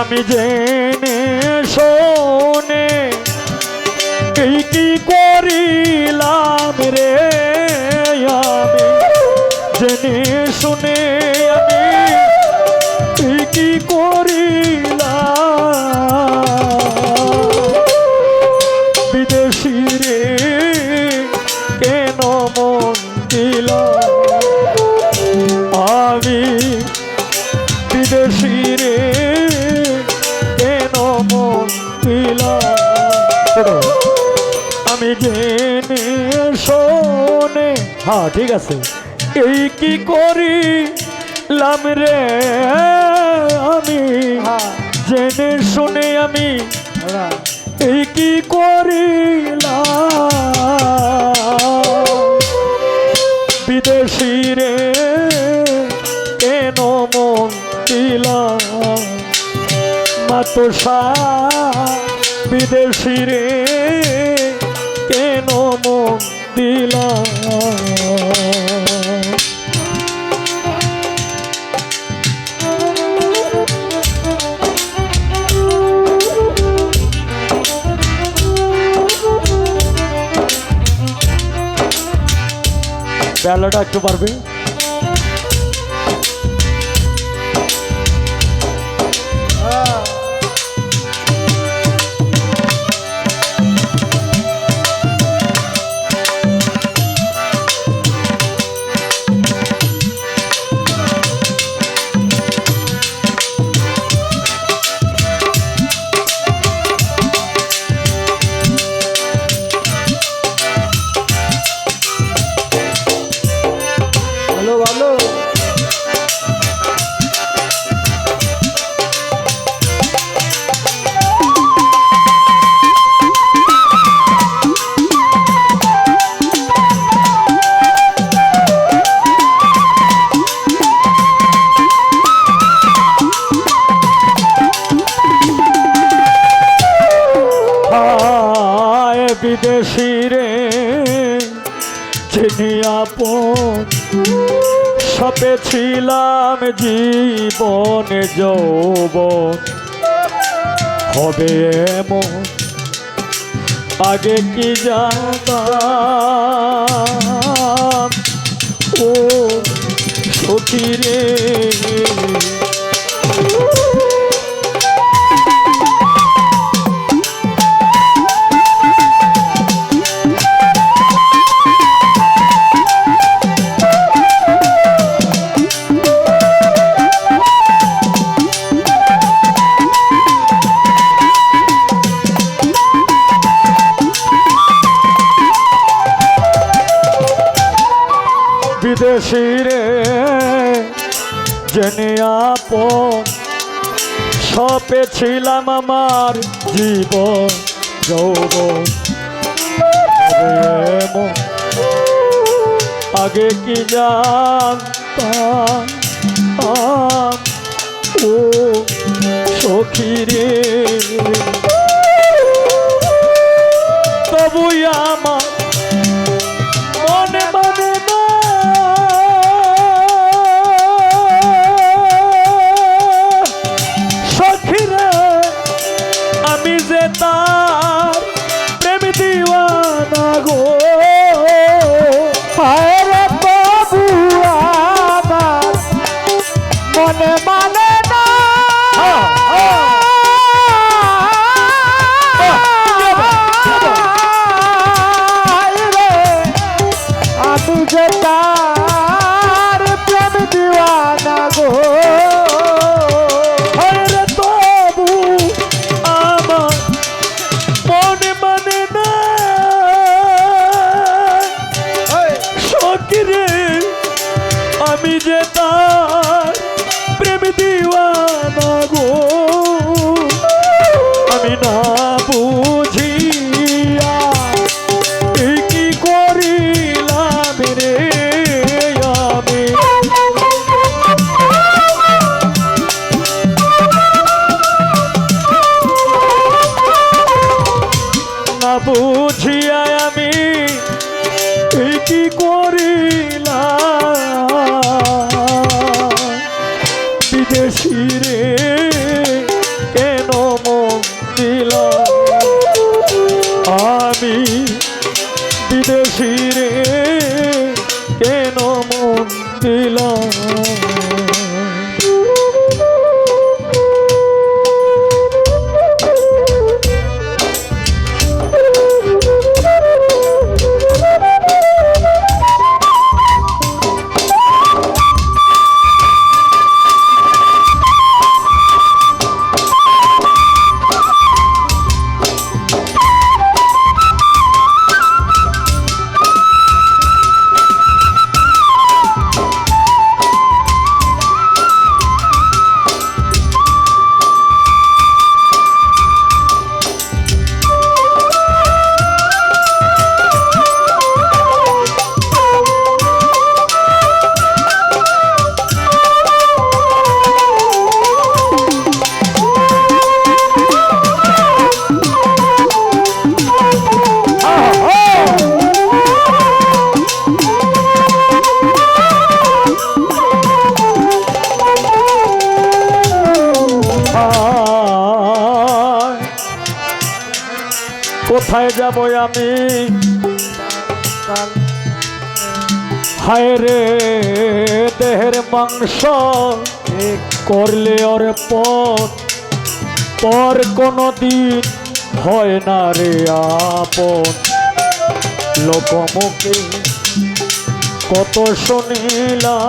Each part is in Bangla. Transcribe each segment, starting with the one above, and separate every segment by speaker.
Speaker 1: আমি জেনে ঠিক আছে। এই কি করি লাম রে? আমি
Speaker 2: হ্যাঁ।
Speaker 1: জেনে শুনে আমি এই কি করিলাম? বিদেশি রে কেন মন দিলাম? মাতসা বিদেশি রে কেন মন দিলাম? বেলাটা একটু পারবে? চিনি আপন? সপে ছিলাম জীবনে যৌবন। হবে এমন? আগে কি জানতাম? ও সখী রে। জেনে আপন, সপে ছিলাম আমার জীবন, যৌবন। আগে কি জানতাম? ও সখী রে তবু আমার আমি যে প্রেম দিওয়ানা গো,
Speaker 2: আমি
Speaker 1: না বুঝিয়া এই কি করিলাম রে আমি? না বুঝিয়া আমি এই কি করিলাম? বিদেশি আমি হায় রে, দেহের মাংস করলে ওর পথ। পর কোনো দিন হয় না রে আপন। লোকমুখে কত শুনিলাম,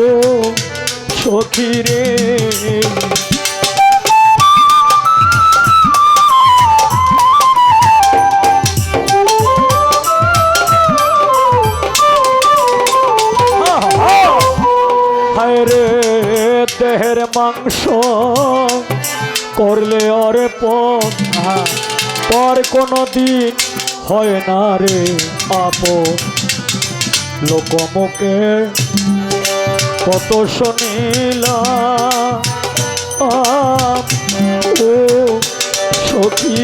Speaker 1: ও সখী রে। দেহের মাংস করলে অরে পথ পর কোনো দিন হয় না রে আপন। লোকমুখে কত শুনিলাম ও সখী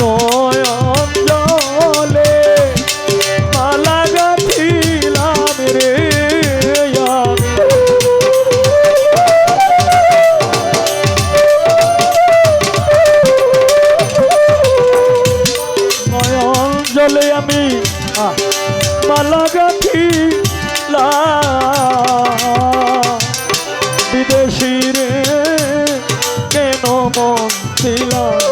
Speaker 1: নয়ন জলে মালা গাথিলাম রে নয়ন জলে আমি মালা গাথি বিদেশি রে কেন মন দিলাম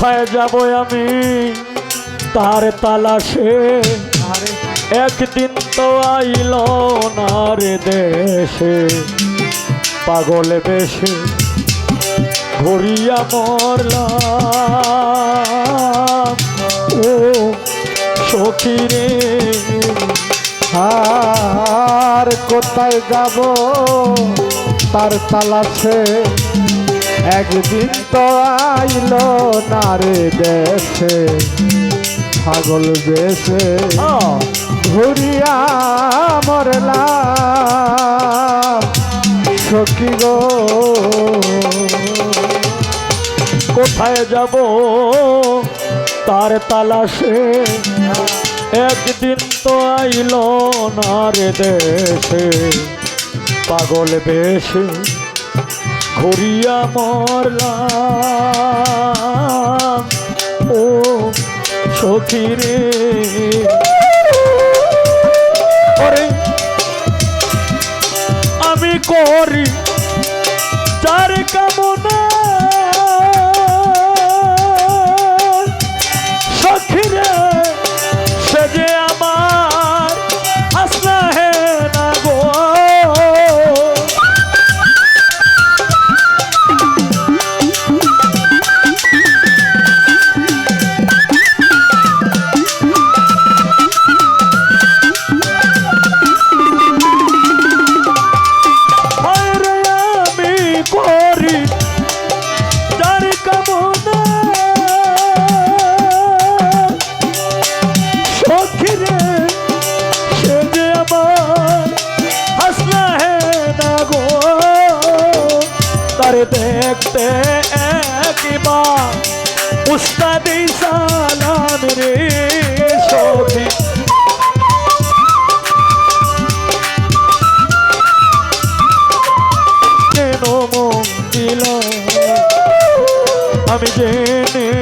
Speaker 1: কোথায় যাব আমি? তার তালাশে। একদিন তো আইল না রে দেশে। পাগল বেশে ঘুরিয়া মরলাম। ও সখী
Speaker 2: আর কোথায় যাব? তার তালাশে। একদিন তো আইল না রে দেশে ছাগল বেশে ঘুরিয়া মরলাম সখী গো
Speaker 1: কোথায় যাব? তার তালাশে একদিন তো আইল না রে দেশে পাগল বেশে ঘুরিয়া মরলাম। ও সখী আমি করি সখিরে সে যে আমার হাসনা হে না গো। তারে দেখতে একবার উস্তাদি সালাম রে সখী। আমি জেনে